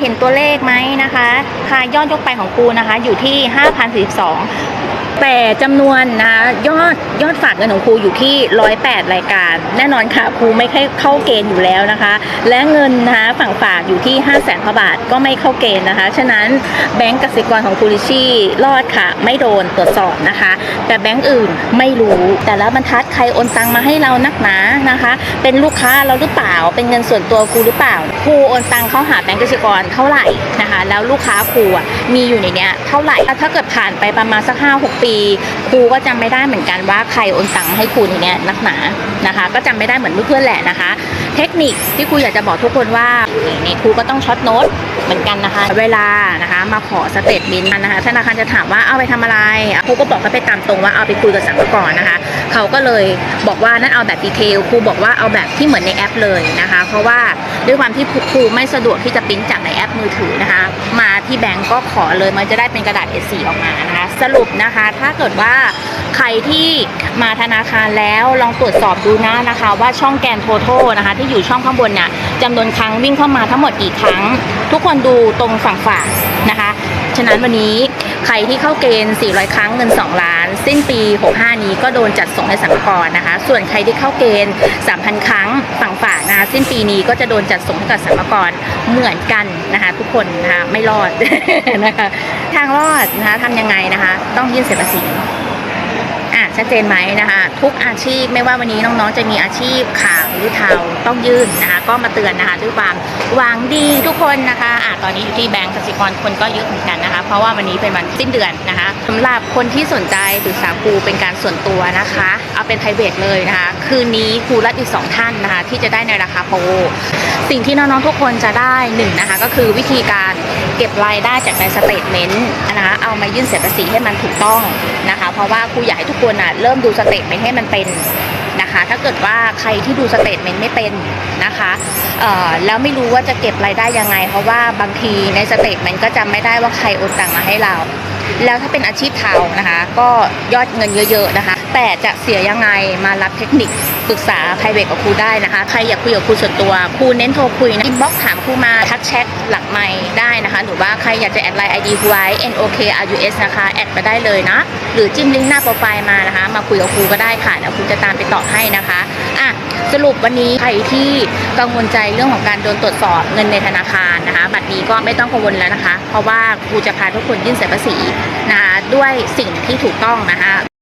เห็นตัวเลขไหมนะคะ ค่ายอดยกไปของปูนะคะ อยู่ที่ 5,042 แต่จำนวนนะคะยอดยอดฝากเงินของครูอยู่ที่ 108 รายการ แน่นอนค่ะครูไม่เข้าเกณฑ์อยู่แล้วนะคะ และเงินนะคะฝั่งฝากอยู่ที่ 5 0 0 0 0 0บาทก็ไม่เข้าเกณฑ์นะคะ ฉะนั้นแบงก์กสิกรของครูลิชี่รอดค่ะ ไม่โดนตรวจสอบนะคะ แต่แบงก์อื่นไม่รู้แต่ละบรรทัดใครโอนตังมาให้เรานักหนานะคะ เป็นลูกค้าเราหรือเปล่า เป็นเงินส่วนตัวครูหรือเปล่าครูโอนตังเข้าหาแบงก์กสิกรเท่าไหร่นะคะ แล้วลูกค้าครูมีอยู่ในเนี้ยเท่าไหร่ถ้าเกิดผ่านไปประมาณสักห้าหกปีครูก็จำไม่ได้เหมือนกันว่าใครโอนตังให้ครูในเนี้ยนักหนานะคะ ก็จำไม่ได้เหมือนเพื่อนๆแหละนะคะ เทคนิคที่ครูอยากจะบอกทุกคนว่านี่ครูก็ต้องช็อตโน้ตเหมือนกันนะคะ เวลานะคะ มาขอสเตทเมนต์นะคะธนาคารจะถามว่าเอาไปทำอะไรครูก็บอกเขาไปตามตรงว่าเอาไปคุยกับสรรพากรนะคะเขาก็เลยบอกว่านั่นเอาแบบดีเทลครูบอกว่าเอาแบบที่เหมือนในแอปเลยนะคะ เพราะว่าด้วยความที่ครูไม่สะดวกที่จะปริ้นจากในแอปมือถือนะคะ มา ที่แบงก์ก็ขอเลยมันจะได้เป็นกระดาษ A4 ออกมานะคะสรุปนะคะถ้าเกิดว่าใครที่มาธนาคารแล้วลองตรวจสอบดูนะนะคะ ว่าช่องแกนโทโทนะคะ ที่อยู่ช่องข้างบนเนี่ยจำนวนครั้งวิ่งเข้ามาทั้งหมดกี่ครั้ง ทุกคนดูตรงฝั่งฝานะคะ ฉะนั้นวันนี้ ใครที่เข้าเกณฑ์ 400 ครั้งเงิน 2 ล้าน สิ้นปี 65 นี้ก็โดนจัดส่งให้สรรพากรนะคะ ส่วนใครที่เข้าเกณฑ์ 3,000 ครั้งฝั่งฝากนะคะสิ้นปีนี้ก็จะโดนจัดส่งให้กับสรรพากรเหมือนกันนะคะ ทุกคนนะคะไม่รอดนะคะทางรอดนะคะทำยังไงนะคะ ต้องยื่นเสียภาษี อะชัดเจนไหมนะคะทุกอาชีพไม่ว่าวันนี้น้องๆ จะมีอาชีพขาวหรือเทาต้องยื่นนะคะก็มาเตือนนะคะด้วยความหวังดีทุกคนนะคะอะตอนนี้อยู่ที่แบงก์กสิกรคนก็เยอะเหมือนกันนะคะ เพราะว่าวันนี้เป็นวันสิ้นเดือนนะคะสำหรับคนที่สนใจปรึกษาครูเป็นการส่วนตัวนะคะ เอาเป็น p r i v a t เลยนะคะคืนนี้ครูรับอีกสองท่านนะคะที่จะได้ในราคาโปรสิ่งที่น้องๆทุกคนจะได้หนึ่งนะคะก็คือวิธีการเก็บรายได้จากในสเตทเมนต์นะคะเอามายื่นเสียภาษีให้มันถูกต้องนะคะ เพราะว่าครูอยากให้ทุกคนอะเริ่มดูสเตทเมนต์ให้มันเป็นนะคะ ถ้าเกิดว่าใครที่ดูสเตทเมนต์ไม่เป็นนะคะแล้วไม่รู้ว่าจะเก็บรายได้ยังไง เพราะว่าบางทีในสเตทเมนต์ก็จำไม่ได้ว่าใครโอนตังมาให้เรา แล้วถ้าเป็นอาชีพเทานะคะ ก็ยอดเงินเยอะ ๆนะคะ แต่จะเสียยังไงมารับเทคนิคปรึกษาใครเวกกับครูได้นะคะ ใครอยากคุยกับครูส่วนตัวครูเน้นโทรคุยนะอินบ็อกถามครูมาทักแชทหลังไมค์ได้นะคะ หรือว่าใครอยากจะแอดไลน์ ID ครูไว้ NOK RUS นะคะ แอดมาได้เลยนะ หรือจิ้มลิงก์หน้าโปรไฟล์มานะคะ มาคุยกับครูก็ได้ค่ะเดี๋ยวครูจะตามไปตอบให้นะคะอะสรุปวันนี้ใครที่กังวลใจเรื่องของการโดนตรวจสอบเงินในธนาคารนะคะ บัดนี้ก็ไม่ต้องกังวลแล้วนะคะ เพราะว่าครูจะพาทุกคนยื่นเสียภาษีนะคะด้วยสิ่งที่ถูกต้องนะคะ